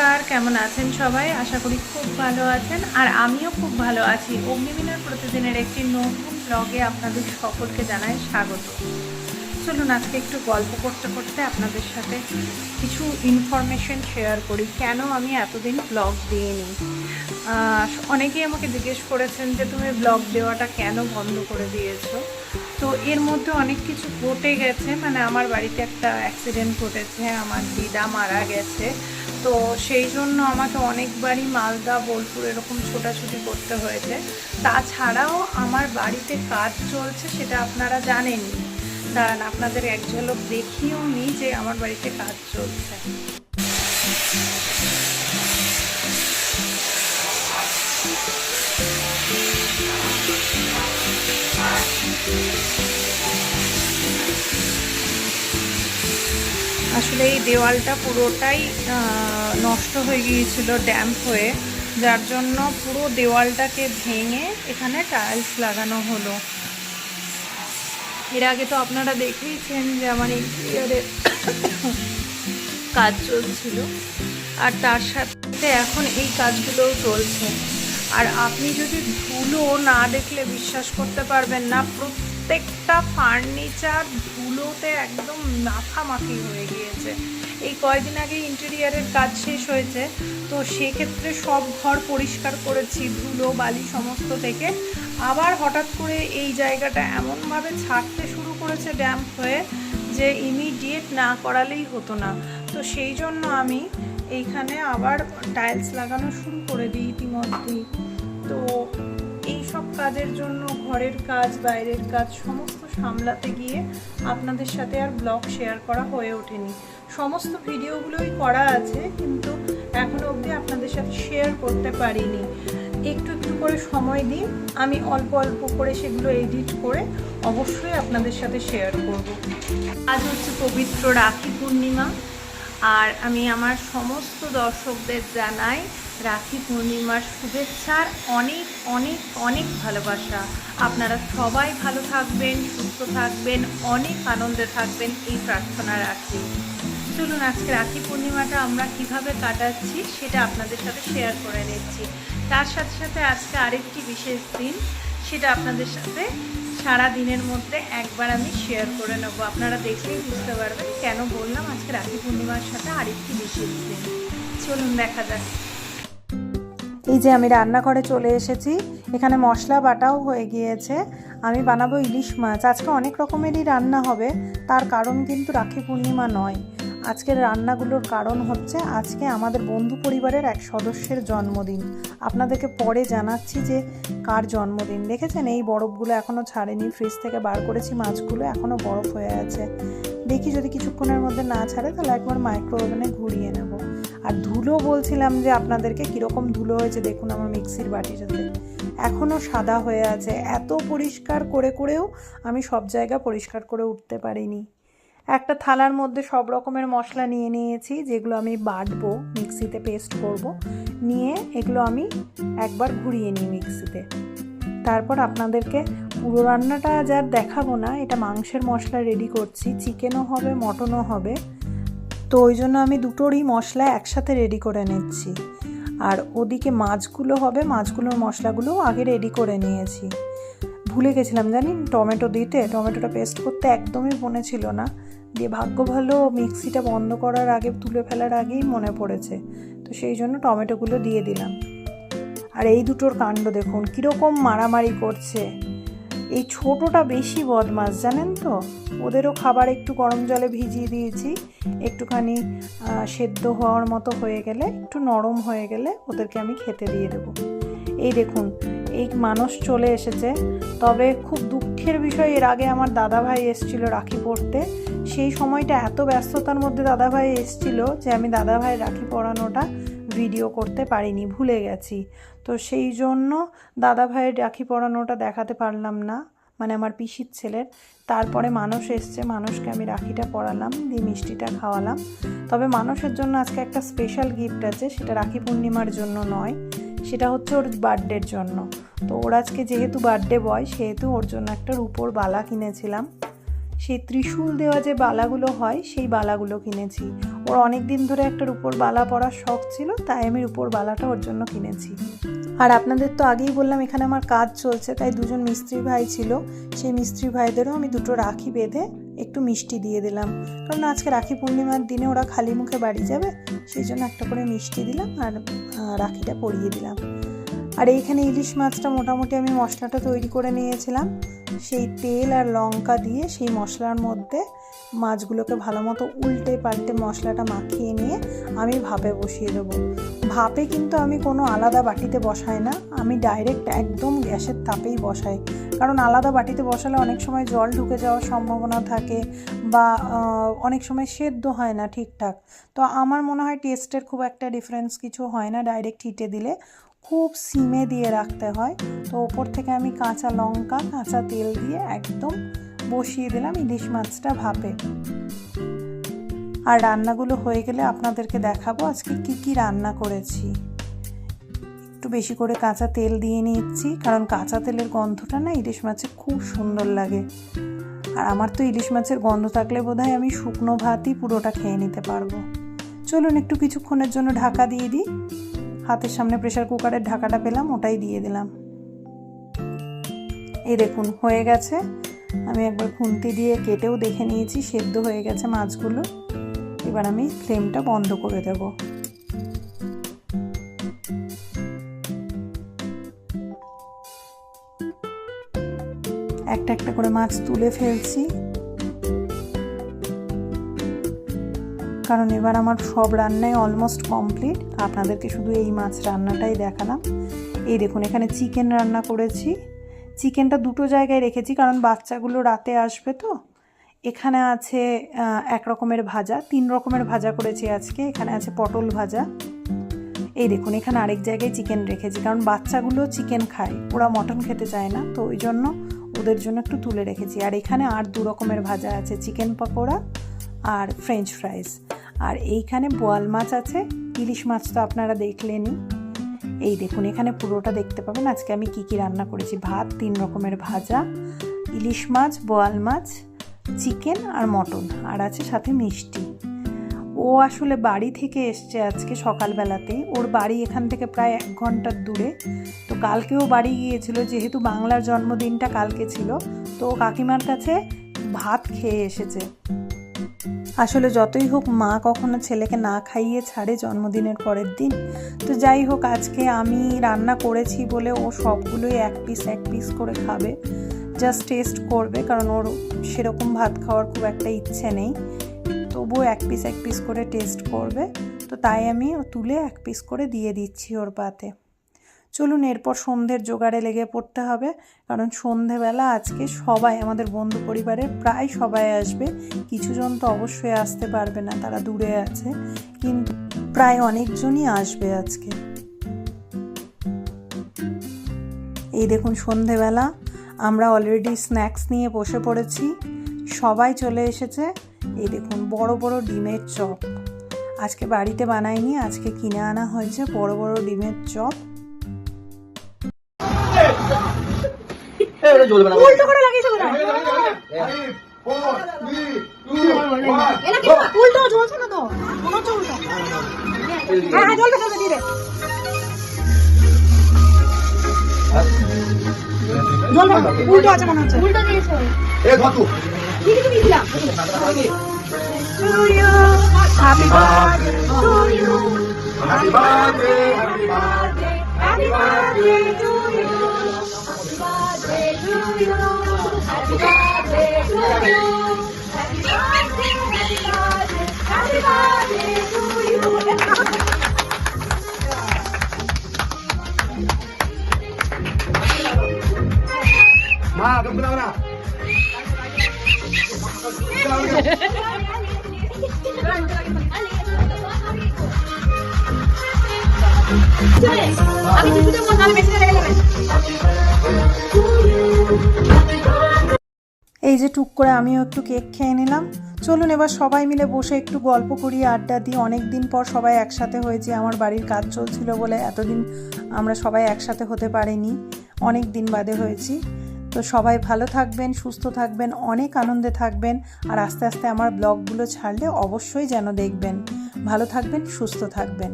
নমস্কার, কেমন আছেন সবাই? আশা করি খুব ভালো আছেন। আর আমিও খুব ভালো আছি। অগ্নিমিনার প্রতিদিনের একটি নতুন ব্লগে আপনাদের সকলকে জানাই স্বাগত। চলুন আজকে একটু গল্প করতে করতে আপনাদের সাথে কিছু ইনফরমেশন শেয়ার করি। কেন আমি এতদিন ব্লগ দিইনি? অনেকেই আমাকে জিজ্ঞেস করেছেন যে, তুমি ব্লগ দেওয়াটা কেন বন্ধ করে দিয়েছ? তো এর মধ্যে অনেক কিছু ঘটে গেছে। মানে আমার বাড়িতে একটা অ্যাক্সিডেন্ট ঘটেছে। আমার দিদা মারা গেছে। তো সেই জন্য আমাকে অনেকবারই মালদা, বোলপুর এরকম ছোটাছুটি করতে হয়েছে। তাছাড়াও আমার বাড়িতে কাজ চলছে সেটা আপনারা জানেনই। দাঁড়ান, আপনাদের এক ঝলক দেখিও নি যে আমার বাড়িতে কাজ চলছে। আসলে এই দেওয়ালটা পুরোটাই নষ্ট হয়ে গিয়েছিল ড্যাম্প হয়ে। যার জন্য পুরো দেওয়ালটাকে ভেঙে এখানে টাইলস লাগানো হলো। এর আগে তো আপনারা দেখেইছেন যে আমার ইন্টেরিয়ারে কাজ চলছিল। আর তার সাথে এখন এই কাজগুলোও চলছে। আর আপনি যদি ধুলো না দেখলে বিশ্বাস করতে পারবেন না প্রত্যেকটা ফার্নিচার ধুলোতে একদম মাখামাখি হয়ে গিয়েছে। এই কয়দিন আগে ইন্টেরিয়ারের কাজ শেষ হয়েছে, তো সেক্ষেত্রে সব ঘর পরিষ্কার করেছি, ধুলো, বালি সমস্ত থেকে। আবার হঠাৎ করে এই জায়গাটা এমনভাবে ছাড়তে শুরু করেছে ড্যাম্প হয়ে যে ইমিডিয়েট না করালেই হতো না। তো সেই জন্য আমি এইখানে আবার টাইলস লাগানো শুরু করে দিই ইতিমধ্যেই। তো এই সব কাজের জন্য ঘরের কাজ, বাইরের কাজ সমস্ত সামলাতে গিয়ে আপনাদের সাথে আর ব্লগ শেয়ার করা হয়ে ওঠেনি। সমস্ত ভিডিওগুলোই করা আছে, কিন্তু এখনও অবধি আপনাদের সাথে শেয়ার করতে পারিনি। একটু একটু করে সময় দিন, আমি অল্প অল্প করে সেগুলো এডিট করে অবশ্যই আপনাদের সাথে শেয়ার করব। আজ হচ্ছে পবিত্র রাখি পূর্ণিমা, আর আমি আমার সমস্ত দর্শকদের জানাই রাখি পূর্ণিমার শুভেচ্ছার অনেক অনেক অনেক ভালোবাসা। আপনারা সবাই ভালো থাকবেন, সুস্থ থাকবেন, অনেক আনন্দে থাকবেন এই প্রার্থনা রাখি। চলুন আজকে রাখি পূর্ণিমাটা আমরা কীভাবে কাটাচ্ছি সেটা আপনাদের সাথে শেয়ার করে নিচ্ছি। তার সাথে সাথে আজকে আরেকটি বিশেষ দিন, সেটা আপনাদের সাথে সারা দিনের মধ্যে একবার আমি শেয়ার করে নেব। আপনারা দেখলেই বুঝতে পারবেন কেন বললাম আজকে রাখি পূর্ণিমার সাথে আরেকটি বিশেষ দিন। চলুন দেখা যাক। এই যে আমি রান্নাঘরে চলে এসেছি, এখানে মশলা বাটাও হয়ে গিয়েছে, আমি বানাবো ইলিশ মাছ। আজকে অনেক রকমেরই রান্না হবে, তার কারণ কিন্তু রাখি পূর্ণিমা নয়। আজকের রান্নাগুলোর কারণ হচ্ছে আজকে আমাদের বন্ধু পরিবারের এক সদস্যের জন্মদিন। আপনাদেরকে পরে জানাচ্ছি যে কার জন্মদিন। দেখেছেন, এই বরফগুলো এখনও ছাড়েনি। ফ্রিজ থেকে বার করেছি, মাছগুলো এখনও বরফ হয়ে আছে। দেখি যদি কিছুক্ষণের মধ্যে না ছাড়ে, তাহলে একবার মাইক্রো ওভেনে ঘুরিয়ে নেব। আর ধুলো বলছিলাম যে আপনাদেরকে কীরকম ধুলো হয়েছে, দেখুন আমার মিক্সির বাটিটাতে। এখনও সাদা হয়ে আছে। এত পরিষ্কার করে করেও আমি সব জায়গা পরিষ্কার করে উঠতে পারিনি। একটা থালার মধ্যে সব রকমের মশলা নিয়ে নিয়েছি, যেগুলো আমি বাটবো, মিক্সিতে পেস্ট করব। নিয়ে এগুলো আমি একবার ঘুরিয়ে নিই মিক্সিতে। তারপর আপনাদেরকে পুরো রান্নাটা আজ আর দেখাবো না, এটা মাংসের মশলা রেডি করছি চিকেনও হবে মটনও হবে। তো ওই জন্য আমি দুটোরই মশলা একসাথে রেডি করে নিচ্ছি। আর ওদিকে মাছগুলো হবে, মাছগুলোর মশলাগুলোও আগে রেডি করে নিয়েছি। ভুলে গেছিলাম জানি টমেটো দিতে, টমেটোটা পেস্ট করতে একদমই মনে ছিল না। দিয়ে ভাগ্য ভালো মিক্সিটা বন্ধ করার আগে, তুলে ফেলার আগেই মনে পড়েছে। তো সেই জন্য টমেটোগুলো দিয়ে দিলাম। আর এই দুটোর কাণ্ড দেখুন, কীরকম মারামারি করছে। এই ছোটোটা বেশি বদমাস জানেন তো? ওদেরও খাবার একটু গরম জলে ভিজিয়ে দিয়েছি। একটুখানি সেদ্ধ হওয়ার মতো হয়ে গেলে, একটু নরম হয়ে গেলে ওদেরকে আমি খেতে দিয়ে দেবো। এই দেখুন, এই মানুষ চলে এসেছে। তবে খুব দুঃখের বিষয়, এর আগে আমার দাদাভাই এসেছিল রাখি পড়তে। সেই সময়টা এত ব্যস্ততার মধ্যে দাদাভাই এসেছিল যে আমি দাদাভাই রাখি পরানোটা ভিডিও করতে পারিনি, ভুলে গেছি। তো সেই জন্য দাদাভাইয়ের রাখি পরানোটা দেখাতে পারলাম না মানে আমার পিসির ছেলের। তারপরে মানুষ এসছে মানুষকে আমি রাখিটা পরালাম দিয়ে মিষ্টিটা খাওয়ালাম। তবে মানুষের জন্য আজকে একটা স্পেশাল গিফট আছে, সেটা রাখি পূর্ণিমার জন্য নয়। সেটা হচ্ছে ওর বার্থডের জন্য। তো ওর আজকে যেহেতু বার্থডে বয়, সেহেতু ওর জন্য একটা রূপোর বালা কিনেছিলাম। সেই ত্রিশূল দেওয়া যে বালাগুলো হয়, সেই বালাগুলো কিনেছি। ওর অনেক দিন ধরে একটা রূপোর বালা পরার শখ ছিল, তাই আমি রূপোর বালাটা ওর জন্য কিনেছি। আর আপনাদের তো আগেই বললাম, এখানে আমার কাজ চলছে, তাই দুজন মিস্ত্রি ভাই ছিল। সেই মিস্ত্রি ভাইদেরও আমি দুটো রাখি বেঁধে একটু মিষ্টি দিয়ে দিলাম। কারণ আজকে রাখি পূর্ণিমার দিনে ওরা খালি মুখে বাড়ি যাবে, সেই জন্য একটা করে মিষ্টি দিলাম আর রাখিটা পরিয়ে দিলাম। আর এইখানে ইলিশ মাছটা মোটামুটি আমি মশলাটা তৈরি করে নিয়েছিলাম। সেই তেল আর লঙ্কা দিয়ে সেই মশলার মধ্যে মাছগুলোকে ভালো মতো উল্টে পাল্টে মশলাটা মাখিয়ে নিয়ে আমি ভাপে বসিয়ে দেবো। ভাপে কিন্তু আমি কোনো আলাদা বাটিতে বসাই না, আমি ডাইরেক্ট একদম গ্যাসের তাপেই বসাই। কারণ আলাদা বাটিতে বসালে অনেক সময় জল ঢুকে যাওয়ার সম্ভাবনা থাকে বা অনেক সময় সেদ্ধ হয় না ঠিকঠাক। তো আমার মনে হয় টেস্টের খুব একটা ডিফারেন্স কিছু হয় না। ডাইরেক্ট হিটে দিলে খুব সিমে দিয়ে রাখতে হয়। তো ওপর থেকে আমি কাঁচা লঙ্কা, কাঁচা তেল দিয়ে একদম বসিয়ে দিলাম ইলিশ মাছটা ভাপে। আর রান্নাগুলো হয়ে গেলে আপনাদেরকে দেখাবো আজকে কি কি রান্না করেছি। বেশি করে কাঁচা তেল দিয়ে নিচ্ছি, কারণ কাঁচা তেলের গন্ধটা না ইলিশ মাছে খুব সুন্দর লাগে। আর আমার তো ইলিশ মাছের গন্ধ থাকলে বোধহয় আমি শুকনো ভাতই পুরোটা খেয়ে নিতে পারব। চলুন একটু কিছুক্ষণের জন্য ঢাকা দিয়ে দিই। হাতের সামনে প্রেশার কুকারের ঢাকাটা পেলাম, ওটাই দিয়ে দিলাম। এই দেখুন, হয়ে গেছে। আমি একবার খুন্তি দিয়ে কেটেও দেখে নিয়েছি, সেদ্ধ হয়ে গেছে মাছগুলো। এবার আমি ফ্লেমটা বন্ধ করে দেব। একটা একটা করে মাছ তুলে ফেলছি। কারণ এবার আমার সব রান্নাই অলমোস্ট কমপ্লিট আপনাদেরকে শুধু এই মাছ রান্নাটাই দেখালাম। এই দেখুন, এখানে চিকেন রান্না করেছি। চিকেনটা দুটো জায়গায় রেখেছি, কারণ বাচ্চাগুলো রাতে আসবে তো। এখানে আছে এক রকমের ভাজা, তিন রকমের ভাজা করেছি আজকে। এখানে আছে পটল ভাজা। এই দেখুন, এখানে আরেক জায়গায় চিকেন রেখেছি, কারণ বাচ্চাগুলো চিকেন খায়, ওরা মটন খেতে চায় না। তো ওই জন্য ওদের জন্য একটু তুলে রেখেছি। আর এখানে আর দু রকমের ভাজা আছে চিকেন পকোড়া আর ফ্রেঞ্চ ফ্রাইস আর এইখানে বোয়াল মাছ আছে, ইলিশ মাছ তো আপনারা দেখলেনই। এই দেখুন, এখানে পুরোটা দেখতে পাবেন। আজকে আমি কি কি রান্না করেছি? ভাত, তিন রকমের ভাজা, ইলিশ মাছ, বোয়াল মাছ চিকেন আর মটন। আর আছে সাথে মিষ্টি। ও আসলে বাড়ি থেকে এসছে আজকে সকালবেলাতে। ওর বাড়ি এখান থেকে প্রায় এক ঘণ্টার দূরে। তো কালকেও বাড়ি গিয়েছিল, যেহেতু বাংলার জন্মদিনটা কালকে ছিল, তো কাকিমার কাছে ভাত খেয়ে এসেছে। আসলে যতই হোক মা কখনো ছেলেকে না খাইয়ে ছাড়ে জন্মদিনের পরের দিন। তো যাই হোক, আজকে আমি রান্না করেছি বলে ও সবগুলোই এক পিস এক পিস করে খাবে। জাস্ট টেস্ট করবে, কারণ ওর সেরকম ভাত খাওয়ার খুব একটা ইচ্ছে নেই। তবুও এক পিস এক পিস করে টেস্ট করবে। তো তাই আমি তুলে এক পিস করে দিয়ে দিচ্ছি ওর পাতে। চলুন এরপর সন্ধ্যের জোগাড়ে লেগে পড়তে হবে, কারণ সন্ধেবেলা আজকে সবাই, আমাদের বন্ধু পরিবারের প্রায় সবাই আসবে। কিছুজন তো অবশ্যই আসতে পারবে না, তারা দূরে আছে। কিন্তু প্রায় অনেকজনই আসবে আজকে। এই দেখুন সন্ধেবেলা আমরা অলরেডি স্ন্যাক্স নিয়ে বসে পড়েছি। সবাই চলে এসেছে। এই দেখুন বড় বড় ডিমের চপ। আজকে বাড়িতে বানাইনি আজকে কিনে আনা হয়েছে বড় বড় ডিমের চপ। উল্টো করে লাগিয়েছে বোধহয় এটা কি উল্টো জ্বলছে না তো। হচ্ছে উল্টো। হ্যাঁ হ্যাঁ জ্বলবে জ্বলবে দিয়ে জ্বলবে উল্টো আছে মনে হচ্ছে। উল্টো দিয়েছে এ ঘটু। Happy birthday to you. Happy birthday, happy birthday, happy birthday to you. Happy birthday to you. Happy birthday to you. Happy birthday, happy birthday, happy birthday to you. Ma, kamu kenapa? এই যে টুক করে আমিও একটু cake খেয়ে নিলাম। চলুন এবার সবাই মিলে বসে একটু গল্প করি, আড্ডা দিই। অনেক দিন পর সবাই একসাথে হয়েছি। আমার বাড়ির কাজ চলছিল বলে এতদিন আমরা সবাই একসাথে হতে পারিনি। অনেক দিন বাদে হয়েছি। তো সবাই ভালো থাকবেন, সুস্থ থাকবেন, অনেক আনন্দে থাকবেন আর আস্তে আস্তে আমার ব্লগগুলো ছাড়লে অবশ্যই যেন দেখবেন। ভালো থাকবেন, সুস্থ থাকবেন।